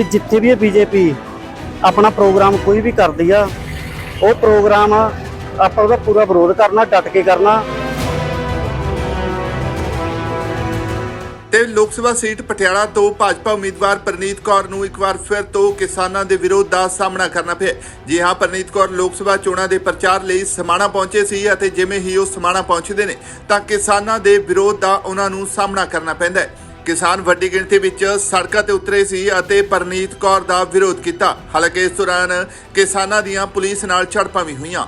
ਵੀ ਜਿੱਥੇ ਵੀ ਇਹ ਬੀਜੇਪੀ ਆਪਣਾ ਪ੍ਰੋਗਰਾਮ ਕੋਈ ਵੀ ਕਰਦੀ ਆ, ਉਹ ਪ੍ਰੋਗਰਾਮ ਆਪਾਂ ਉਹਦਾ ਪੂਰਾ ਵਿਰੋਧ ਕਰਨਾ ਡਟ ਕੇ ਕਰਨਾ। ਤੇ ਲੋਕ ਸਭਾ ਸੀਟ ਪਟਿਆਲਾ ਤੋਂ ਭਾਜਪਾ ਉਮੀਦਵਾਰ ਪ੍ਰਨੀਤ ਕੌਰ ਨੂੰ ਇੱਕ ਵਾਰ ਫਿਰ ਤੋਂ ਕਿਸਾਨਾਂ ਦੇ ਵਿਰੋਧ ਦਾ ਸਾਹਮਣਾ ਕਰਨਾ ਪਿਆ। ਜੀ ਹਾਂ, ਪ੍ਰਨੀਤ ਕੌਰ ਲੋਕ ਸਭਾ ਚੋਣਾਂ ਦੇ ਪ੍ਰਚਾਰ ਲਈ ਸਮਾਣਾ ਪਹੁੰਚੇ ਸੀ ਅਤੇ ਜਿਵੇਂ ਹੀ ਉਹ ਸਮਾਣਾ ਪਹੁੰਚਦੇ ਨੇ, ਤਾਂ ਕਿਸਾਨਾਂ ਦੇ ਵਿਰੋਧ ਦਾ ਉਹਨਾਂ ਨੂੰ ਸਾਹਮਣਾ ਕਰਨਾ ਪੈਂਦਾ ਹੈ। ਕਿਸਾਨ ਵੱਡੀ ਗਿਣਤੀ ਵਿੱਚ ਸੜਕਾਂ ਤੇ ਉਤਰੇ ਸੀ ਅਤੇ ਪਰਨੀਤ ਕੌਰ ਦਾ ਵਿਰੋਧ ਕੀਤਾ। ਹਾਲਾਂਕਿ ਇਸ ਦੌਰਾਨ ਕਿਸਾਨਾਂ ਦੀਆਂ ਪੁਲਿਸ ਨਾਲ ਝੜਪਾਂ ਵੀ ਹੋਈਆਂ।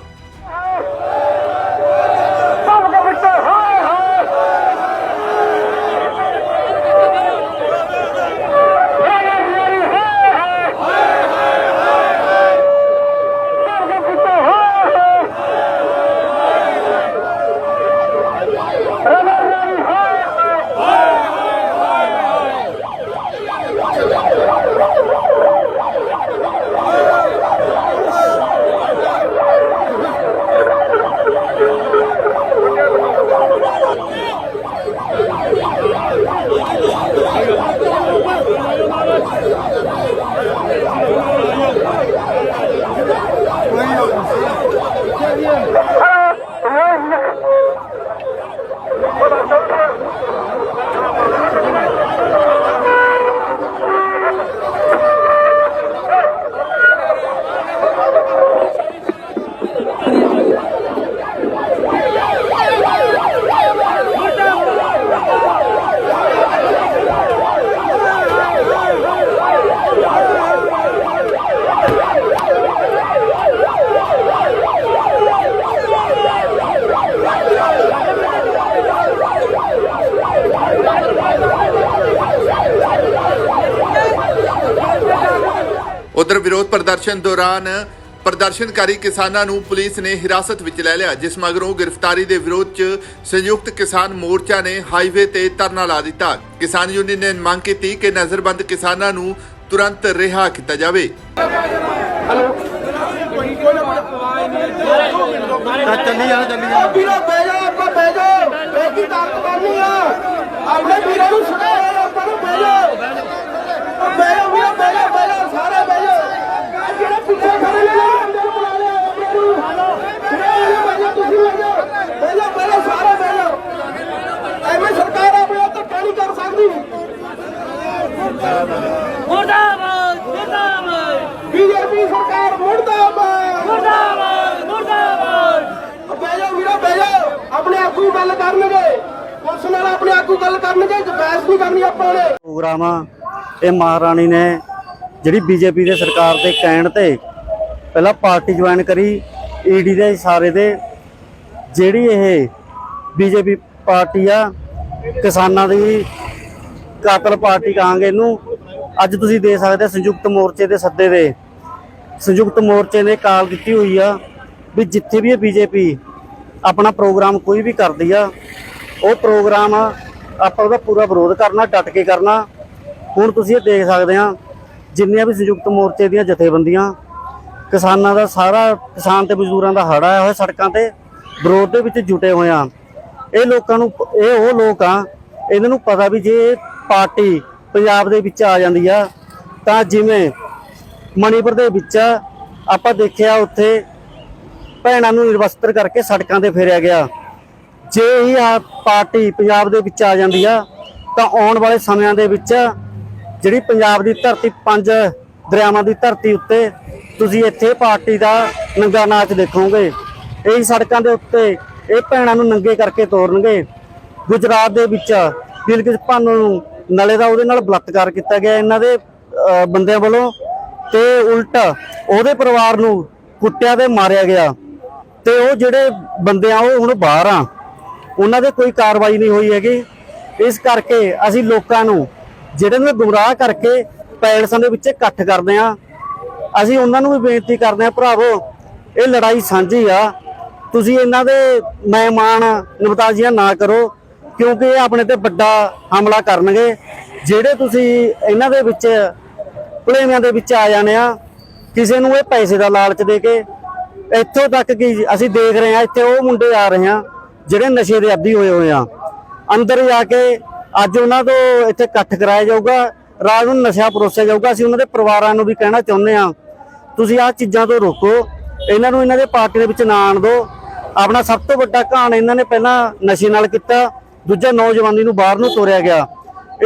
ਉਧਰ ਵਿਰੋਧ ਪ੍ਰਦਰਸ਼ਨ ਦੌਰਾਨ ਪ੍ਰਦਰਸ਼ਨਕਾਰੀ ਕਿਸਾਨਾਂ ਨੂੰ ਪੁਲਿਸ ਨੇ ਹਿਰਾਸਤ ਵਿੱਚ ਲੈ ਲਿਆ ਜਿਸ ਮਗਰੋਂ ਗ੍ਰਿਫਤਾਰੀ ਦੇ ਵਿਰੋਧ 'ਚ ਸੰਯੁਕਤ ਕਿਸਾਨ ਮੋਰਚਾ ਨੇ ਹਾਈਵੇ ਤੇ ਧਰਨਾ ਲਾ ਦਿੱਤਾ। ਕਿਸਾਨ ਯੂਨੀਅਨ ਨੇ ਮੰਗ ਕੀਤੀ ਕਿ ਨਜ਼ਰਬੰਦ ਕਿਸਾਨਾਂ ਨੂੰ ਤੁਰੰਤ ਰਿਹਾ ਕੀਤਾ ਜਾਵੇ। ਚੱਲੀ ਜਾ ਚੱਲੀ ਜਾ ਵੀਰੋ ਬਹਿ ਜਾ ਆਪਾਂ ਬਹਿ ਜਾ ਇਹ ਕੀ ਤਾਕਤ ਕਰਨੀ ਆ। ਆਪਣੇ ਵੀਰਾਂ ਨੂੰ ਸੁਣਾਓ ਆਪਾਂ ਨੂੰ ਬਹਿ ਜਾ ਉਹ ਬਹਿ ਜਾ ਵੀਰੋ ਬਹਿ ਜਾ ਬਹਿ ਜਾ ਸਾਰੇ ਬਹਿ ਜਾ ਆਹ ਜਿਹੜੇ ਪਿੱਛੇ ਖੜੇ ਨੇ ਨਾ ਅੰਦਰ ਬੁਲਾ ਲਿਆ ਆਪਣੇ ਨੂੰ ਵੀਰੋ ਬਹਿ ਜਾ ਤੁਸੀਂ ਬਹਿ ਜਾ ਬਹਿ ਜਾ ਬਹਿ ਜਾ ਸਾਰੇ ਬਹਿ ਜਾ ਐਵੇਂ ਸਰਕਾਰ ਆਪਣੇ ਧੱਕਾ ਨਹੀਂ ਕਰ ਸਕਦੀ ਮੁਰਦਾਬਾਦ। ਮੁਰਦਾਬਾਦ ਬੀਜੇਪੀ ਸਰਕਾਰ ਮੁਰਦਾਬਾਦ। ਮੁਰਦਾਬਾਦ ਮੁਰਦਾਬਾਦ। ਉਹ ਬਹਿ ਜਾ ਵੀਰੋ ਬਹਿ ਜਾ ਆਪਣੇ ਆਗੂ ਗੱਲ ਕਰਨਗੇ। ਪੁਲਿਸ ਨਾਲ ਆਪਣੇ ਆਗੂ ਗੱਲ ਕਰਨਗੇ ਬਹਿਸ ਨਹੀਂ ਕਰਨੀ ਆਪਾਂ ਨੇ। ਪ੍ਰੋਗਰਾਮ ਇਹ ਮਹਾਰਾਣੀ ਨੇ ਜਿਹੜੀ ਬੀਜੇਪੀ ਦੇ ਸਰਕਾਰ ਦੇ ਕਹਿਣ ਤੇ ਪਹਿਲਾਂ ਪਾਰਟੀ ਜੁਆਇਨ ਕਰੀ ਈਡੀ ਦੇ ਇਸ਼ਾਰੇ ਤੇ। ਜਿਹੜੀ ਇਹ ਬੀਜੇਪੀ ਪਾਰਟੀ ਆ ਕਿਸਾਨਾਂ ਦੀ ਕਾਤਲ ਪਾਰਟੀ ਕਹਾਂਗੇ ਇਹਨੂੰ। ਅੱਜ ਤੁਸੀਂ ਦੇ ਸਕਦੇ ਸੰਯੁਕਤ ਮੋਰਚੇ ਦੇ ਸੱਦੇ ਦੇ। ਸੰਯੁਕਤ ਮੋਰਚੇ ਨੇ ਕਾਲ ਦਿੱਤੀ ਹੋਈ ਆ ਵੀ ਜਿੱਥੇ ਵੀ ਇਹ ਬੀਜੇਪੀ ਆਪਣਾ ਪ੍ਰੋਗਰਾਮ ਕੋਈ ਵੀ ਕਰਦੀ ਆ, ਉਹ ਪ੍ਰੋਗਰਾਮ ਆਪਾਂ ਉਹਦਾ ਪੂਰਾ ਵਿਰੋਧ ਕਰਨਾ, ਡਟ ਕੇ ਕਰਨਾ। ਹੁਣ ਤੁਸੀਂ ਇਹ ਦੇਖ ਸਕਦੇ ਆ, ਜਿੰਨੀਆਂ ਵੀ ਸੰਯੁਕਤ ਮੋਰਚੇ ਦੀਆਂ ਜਥੇਬੰਦੀਆਂ, ਕਿਸਾਨਾਂ ਦਾ ਸਾਰਾ, ਕਿਸਾਨ ਤੇ ਮਜ਼ਦੂਰਾਂ ਦਾ ਹੜ ਆਇਆ ਹੋਇਆ ਸੜਕਾਂ ਤੇ, ਵਿਰੋਧ ਦੇ ਵਿੱਚ ਜੁਟੇ ਹੋਏ ਆ। ਇਹ ਲੋਕਾਂ ਨੂੰ, ਇਹ ਉਹ ਲੋਕ ਆ, ਇਹਨਾਂ ਨੂੰ ਪਤਾ ਵੀ ਜੇ ਪਾਰਟੀ ਪੰਜਾਬ ਦੇ ਵਿੱਚ ਆ ਜਾਂਦੀ ਆ, ਤਾਂ ਜਿਵੇਂ ਮਣੀਪੁਰ ਦੇ ਵਿੱਚ ਆਪਾਂ ਦੇਖਿਆ ਉੱਥੇ ਭੈਣਾਂ ਨੂੰ ਨਿਰਵਸਤਰ ਕਰਕੇ ਸੜਕਾਂ ਤੇ ਫੇਰਿਆ ਗਿਆ। ਜੇ ਹੀ ਆ ਪਾਰਟੀ ਪੰਜਾਬ ਦੇ ਵਿੱਚ ਆ ਜਾਂਦੀ ਆ, ਤਾਂ ਆਉਣ ਵਾਲੇ ਸਮਿਆਂ ਦੇ ਵਿੱਚ ਜਿਹੜੀ ਪੰਜਾਬ ਦੀ ਧਰਤੀ, ਪੰਜ ਦਰਿਆਵਾਂ ਦੀ ਧਰਤੀ ਉੱਤੇ ਤੁਸੀਂ ਇੱਥੇ ਪਾਰਟੀ ਦਾ ਨੰਗਾ ਨਾਚ ਦੇਖੋਗੇ। ਇਹੀ ਸੜਕਾਂ ਦੇ ਉੱਤੇ ਇਹ ਭੈਣਾਂ ਨੂੰ ਨੰਗੇ ਕਰਕੇ ਤੋਰਨਗੇ। ਗੁਜਰਾਤ ਦੇ ਵਿੱਚ ਬਿਲਕਿਸ ਭਾਨੂ ਨੂੰ ਨਲੇ ਦਾ ਉਹਦੇ ਨਾਲ ਬਲਾਤਕਾਰ ਕੀਤਾ ਗਿਆ ਇਹਨਾਂ ਦੇ ਬੰਦਿਆਂ ਵੱਲੋਂ ਤੇ ਉਲਟ ਉਹਦੇ ਪਰਿਵਾਰ ਨੂੰ ਕੁੱਟਿਆ ਤੇ ਮਾਰਿਆ ਗਿਆ। ਤੇ ਉਹ ਜਿਹੜੇ ਬੰਦੇ ਆ, ਉਹ ਹੁਣ ਬਾਹਰ ਆ। ਉਹਨਾਂ ਦੇ ਕੋਈ ਕਾਰਵਾਈ ਨਹੀਂ ਹੋਈ ਹੈਗੀ। ਇਸ ਕਰਕੇ ਅਸੀਂ ਲੋਕਾਂ ਨੂੰ ਜਿਹੜੇ ਨੂੰ ਗੁੰਮਰਾਹ ਕਰਕੇ ਪੈਲਸਾਂ ਦੇ ਵਿੱਚ ਇਕੱਠ ਕਰਦੇ ਆ। ਅਸੀਂ ਉਹਨਾਂ ਨੂੰ ਵੀ ਬੇਨਤੀ ਕਰਦੇ ਆ, ਭਰਾਵੋ, ਇਹ ਲੜਾਈ ਸਾਂਝੀ ਆ। ਤੁਸੀਂ ਇਹਨਾਂ ਦੇ ਮਹਿਮਾਨ ਨਵਤਾਜ਼ੀਆਂ ਨਾ ਕਰੋ। ਕਿਉਂਕਿ ਇਹ ਆਪਣੇ ਤੇ ਵੱਡਾ ਹਮਲਾ ਕਰਨਗੇ। ਜਿਹੜੇ ਤੁਸੀਂ ਇਹਨਾਂ ਦੇ ਵਿੱਚ, ਭਲੇਵਿਆਂ ਦੇ ਵਿੱਚ ਆ ਜਾਣੇ ਆ, ਕਿਸੇ ਨੂੰ ਇਹ ਪੈਸੇ ਦਾ ਲਾਲਚ ਦੇ ਕੇ, ਇੱਥੋਂ ਤੱਕ ਕਿ ਅਸੀਂ ਦੇਖ ਰਹੇ ਆ ਇੱਥੇ ਉਹ ਮੁੰਡੇ ਆ ਰਹੇ ਆ, ਜਿਹੜੇ ਨਸ਼ੇ ਦੇ ਆਦੀ ਹੋਏ ਹੋਏ ਆ। ਅੰਦਰ ਜਾ ਕੇ ਅੱਜ ਉਹਨਾਂ ਤੋਂ ਇੱਥੇ ਇਕੱਠ ਕਰਾਇਆ ਜਾਊਗਾ, ਰਾਤ ਨੂੰ ਨਸ਼ਾ ਪਰੋਸਿਆ ਜਾਊਗਾ, ਅਸੀਂ ਉਹਨਾਂ ਦੇ ਪਰਿਵਾਰਾਂ ਨੂੰ ਵੀ ਕਹਿਣਾ ਚਾਹੁੰਦੇ ਆ ਤੁਸੀਂ ਆਹ ਚੀਜ਼ਾਂ ਤੋਂ ਰੋਕੋ, ਇਹਨਾਂ ਨੂੰ ਇਹਨਾਂ ਦੇ ਪਾਰਟੀ ਦੇ ਵਿੱਚ ਨਾ ਆਣ ਦਿਓ। ਆਪਣਾ ਸਭ ਤੋਂ ਵੱਡਾ ਘਾਣ ਇਹਨਾਂ ਨੇ ਪਹਿਲਾਂ ਨਸ਼ੇ ਨਾਲ ਕੀਤਾ। ਦੂਜਾ ਨੌਜਵਾਨੀ ਨੂੰ ਬਾਹਰ ਨੂੰ ਤੋਰਿਆ ਗਿਆ।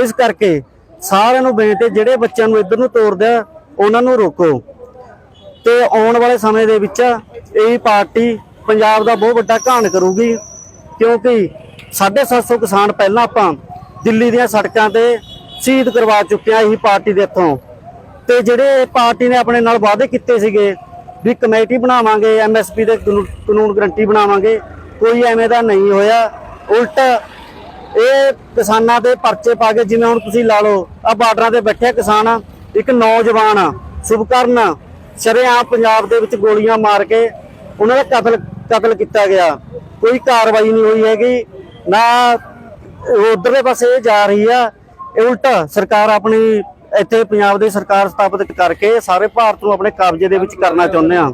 ਇਸ ਕਰਕੇ ਸਾਰਿਆਂ ਨੂੰ ਬੇਨਤੀ ਜਿਹੜੇ ਬੱਚਿਆਂ ਨੂੰ ਇੱਧਰ ਨੂੰ ਤੋਰਦੇ ਆ, ਉਹਨਾਂ ਨੂੰ ਰੋਕੋ। ਤੇ ਆਉਣ ਵਾਲੇ ਸਮੇਂ ਦੇ ਵਿੱਚ ਇਹ ਪਾਰਟੀ ਪੰਜਾਬ ਦਾ ਬਹੁਤ ਵੱਡਾ ਘਾਣ ਕਰੂਗੀ, ਕਿਉਂਕਿ 750 ਕਿਸਾਨ ਪਹਿਲਾਂ ਆਪਾਂ ਦਿੱਲੀ ਦੀਆਂ ਸੜਕਾਂ ਤੇ ਸ਼ਹੀਦ ਕਰਵਾ ਚੁੱਕੇ ਆ ਇਹੀ ਪਾਰਟੀ ਦੇ ਹੱਥੋਂ। ਤੇ ਜਿਹੜੇ ਪਾਰਟੀ ਨੇ ਆਪਣੇ ਨਾਲ ਵਾਅਦੇ ਕੀਤੇ ਸੀਗੇ ਵੀ ਕਮੇਟੀ ਬਣਾਵਾਂਗੇ ਐਮਐਸਪੀ ਦੇ ਕਾਨੂੰਨ ਕਾਨੂੰਨ ਗਰੰਟੀ ਬਣਾਵਾਂਗੇ, ਕੋਈ ਐਵੇਂ ਦਾ ਨਹੀਂ ਹੋਇਆ। ਉਲਟ ਇਹ ਕਿਸਾਨਾਂ ਦੇ ਪਰਚੇ ਪਾ ਕੇ ਜਿਵੇਂ ਹੁਣ ਤੁਸੀਂ ਲਾ ਲਓ ਆ ਬਾਰਡਰਾਂ ਤੇ ਬੈਠੇ ਕਿਸਾਨ, ਇੱਕ ਨੌਜਵਾਨ, ਸ਼ੁਭਕਰਨ, ਸ਼ਰੇਆਮ ਪੰਜਾਬ ਦੇ ਵਿੱਚ ਗੋਲੀਆਂ ਮਾਰ ਕੇ ਉਹਨਾਂ ਦਾ ਕਤਲ ਕਤਲ ਕੀਤਾ ਗਿਆ। ਕੋਈ ਕਾਰਵਾਈ ਨਹੀਂ ਹੋਈ ਹੈਗੀ, ਨਾ ਉਧਰਲੇ ਪਾਸੇ ਇਹ ਜਾ ਰਹੀ ਆ, ਇਹ ਉਲਟਾ ਸਰਕਾਰ ਆਪਣੀ ਇੱਥੇ ਪੰਜਾਬ ਦੀ ਸਰਕਾਰ ਸਥਾਪਿਤ ਕਰਕੇ ਸਾਰੇ ਭਾਰਤ ਨੂੰ ਆਪਣੇ ਕਬਜ਼ੇ ਦੇ ਵਿੱਚ ਕਰਨਾ ਚਾਹੁੰਦੇ ਆ।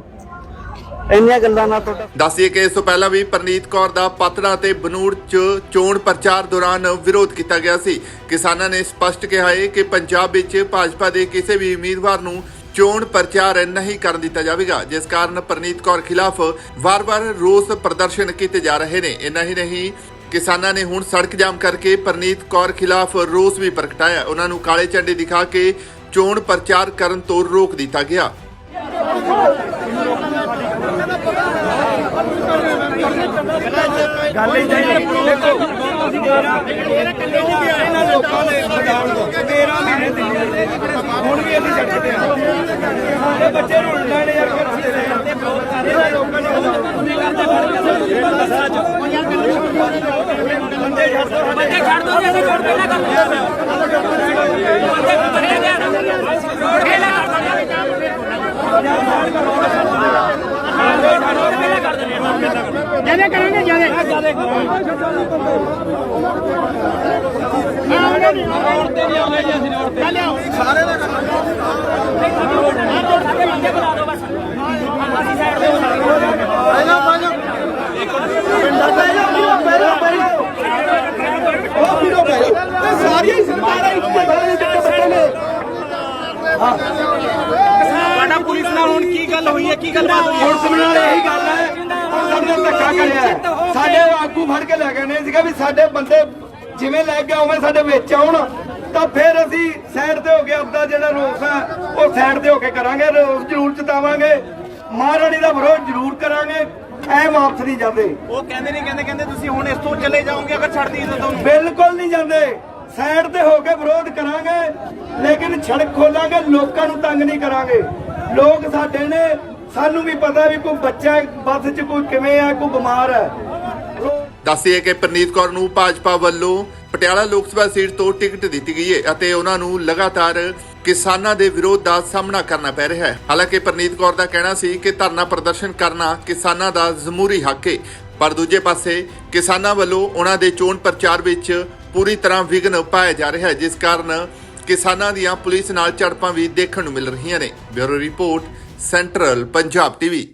ਇੰਨੀਆਂ ਗੱਲਾਂ ਨਾਲ ਤੁਹਾਡਾ ਦੱਸਿਏ ਕਿ ਇਸ ਤੋਂ ਪਹਿਲਾਂ ਵੀ ਪ੍ਰਨੀਤ ਕੌਰ ਦਾ ਪਤੜਾ ਤੇ ਬਨੂੜ 'ਚ ਚੋਣ ਪ੍ਰਚਾਰ ਦੌਰਾਨ ਵਿਰੋਧ ਕੀਤਾ ਗਿਆ ਸੀ। ਕਿਸਾਨਾਂ ਨੇ ਸਪਸ਼ਟ ਕਿਹਾ ਹੈ ਕਿ ਪੰਜਾਬ ਵਿੱਚ ਭਾਜਪਾ ਦੇ ਕਿਸੇ ਵੀ ਉਮੀਦਵਾਰ ਨੂੰ ਚੋਣ ਪ੍ਰਚਾਰ ਨਹੀਂ ਕਰਨ ਦਿੱਤਾ ਜਾਵੇਗਾ। ਜਿਸ ਕਾਰਨ ਪ੍ਰਨੀਤ ਕੌਰ ਖਿਲਾਫ ਵਾਰ-ਵਾਰ ਰੋਸ ਪ੍ਰਦਰਸ਼ਨ ਕੀਤੇ ਜਾ ਰਹੇ ਨੇ। ਇੰਨਾ ਹੀ ਨਹੀਂ, ਕਿਸਾਨਾਂ ਨੇ ਹੁਣ ਸੜਕ ਜਾਮ ਕਰਕੇ ਪ੍ਰਨੀਤ ਕੌਰ ਖਿਲਾਫ ਰੋਸ ਵੀ ਪ੍ਰਗਟਾਇਆ। ਉਹਨਾਂ ਨੂੰ ਕਾਲੇ ਝੰਡੇ ਦਿਖਾ ਕੇ ਚੋਣ ਪ੍ਰਚਾਰ ਕਰਨ ਤੋਂ ਰੋਕ ਦਿੱਤਾ ਗਿਆ। ਹੁਣ ਵੀ ਅਸੀਂ ਛੱਡਦੇ ਆ ਸਾਡੇ ਬੱਚੇ ਨੂੰ ਲੈਣੇ ਯਾਰ ਫਿਰ ਅਸੀਂ ਇਹਨਾਂ ਲੋਕਾਂ ਨੇ ਅਸੀਂ ਦਾ ਬੰਦੇ ਅਸੀਂ ਪਹਿਲਾਂ ਇਹ ਸਾਰੀਆਂ ਹੀ ਸਰਕਾਰਾਂ ਇੱਥੇ ਬੜੇ ਜਿੱਤੇ ਬੱਚੇ ਨੇ ਤੁਹਾਡਾ ਪੁਲਿਸ ਨਾਲ ਹੁਣ ਕੀ ਗੱਲ ਹੋਈ ਹੈ ਕੀ ਗੱਲਬਾਤ ਹੋਈ ਹੈ ਹੁਣ ਸੁਣਨ ਵਾਲੀ ਇਹੀ ਗੱਲ ਹੈ ਹੁਣ ਸਾਡੇ ਨਾਲ ਧੱਕਾ ਕਰਿਆ। ਸਾਡੇ ਆਗੂ ਫੜ ਕੇ ਲੈ ਗਏ ਨੇ। ਸੀਗਾ ਵੀ ਸਾਡੇ ਬੰਦੇ ਜਿਵੇਂ ਲੈ ਕੇ ਆਉਵੇਂ ਸਾਡੇ ਵਿੱਚ ਆਉਣ ਤਾਂ ਫਿਰ ਅਸੀਂ ਸਾਈਡ ਤੇ ਹੋ ਕੇ ਆਪਦਾ ਜਿਹੜਾ ਰੋਸ ਹੈ ਉਹ ਸਾਈਡ ਤੇ ਹੋ ਕੇ ਕਰਾਂਗੇ। ਰੋਸ ਜ਼ਰੂਰ ਜਤਾਵਾਂਗੇ। ਮਹਾਰਾਣੀ ਦਾ ਵਿਰੋਧ ਜ਼ਰੂਰ ਕਰਾਂਗੇ। ਐ ਵਾਪਸ ਨਹੀਂ ਜਾਂਦੇ। ਉਹ ਕਹਿੰਦੇ ਨਹੀਂ ਕਹਿੰਦੇ ਕਹਿੰਦੇ ਤੁਸੀਂ ਹੁਣ ਇਸ ਤੋਂ ਚਲੇ ਜਾਓਗੇ ਅਗਰ ਛੱਡ ਦਈਏ ਤਾਂ ਤੁਹਾਨੂੰ। ਬਿਲਕੁਲ ਨਹੀਂ ਜਾਂਦੇ। ਸਾਈਡ ਤੇ ਹੋ ਕੇ ਵਿਰੋਧ ਕਰਾਂਗੇ ਲੇਕਿਨ ਸੜਕ ਖੋਲਾਂਗੇ ਲੋਕਾਂ ਨੂੰ ਤੰਗ ਨਹੀਂ ਕਰਾਂਗੇ। ਲੋਕ ਸਾਡੇ ਨੇ ਸਾਨੂੰ ਵੀ ਪਤਾ ਵੀ ਕੋਈ ਬੱਚਾ ਬੱਸ 'ਚ ਕੋਈ ਕਿਵੇਂ ਆ, ਕੋਈ ਬਿਮਾਰ ਹੈ ਦੱਸਿਏ ਕਿ ਪ੍ਰਨੀਤ ਕੌਰ ਨੂੰ ਭਾਜਪਾ ਵੱਲੋਂ ਪਟਿਆਲਾ ਲੋਕ ਸਭਾ ਸੀਟ ਤੋਂ ਟਿਕਟ ਦਿੱਤੀ ਗਈ ਹੈ ਅਤੇ ਉਹਨਾਂ ਨੂੰ ਲਗਾਤਾਰ ਕਿਸਾਨਾਂ ਦੇ ਵਿਰੋਧ ਦਾ ਸਾਹਮਣਾ ਕਰਨਾ ਪੈ ਰਿਹਾ ਹੈ। ਹਾਲਾਂਕਿ ਪ੍ਰਨੀਤ ਕੌਰ ਦਾ ਕਹਿਣਾ ਸੀ ਕਿ ਧਰਨਾ ਪ੍ਰਦਰਸ਼ਨ ਕਰਨਾ ਕਿਸਾਨਾਂ ਦਾ ਜ਼ਮੂਰੀ ਹੱਕ ਹੈ ਪਰ ਦੂਜੇ ਪਾਸੇ ਕਿਸਾਨਾਂ ਵੱਲੋਂ ਉਹਨਾਂ ਦੇ ਚੋਣ ਪ੍ਰਚਾਰ ਵਿੱਚ ਪੂਰੀ ਤਰ੍ਹਾਂ ਵਿਘਨ ਪਾਇਆ ਜਾ ਰਿਹਾ ਹੈ, ਜਿਸ ਕਾਰਨ ਕਿਸਾਨਾਂ ਦੀਆਂ ਪੁਲਿਸ ਨਾਲ ਝੜਪਾਂ ਵੀ ਦੇਖਣ ਨੂੰ ਮਿਲ ਰਹੀਆਂ ਨੇ। Bureau report central Punjab TV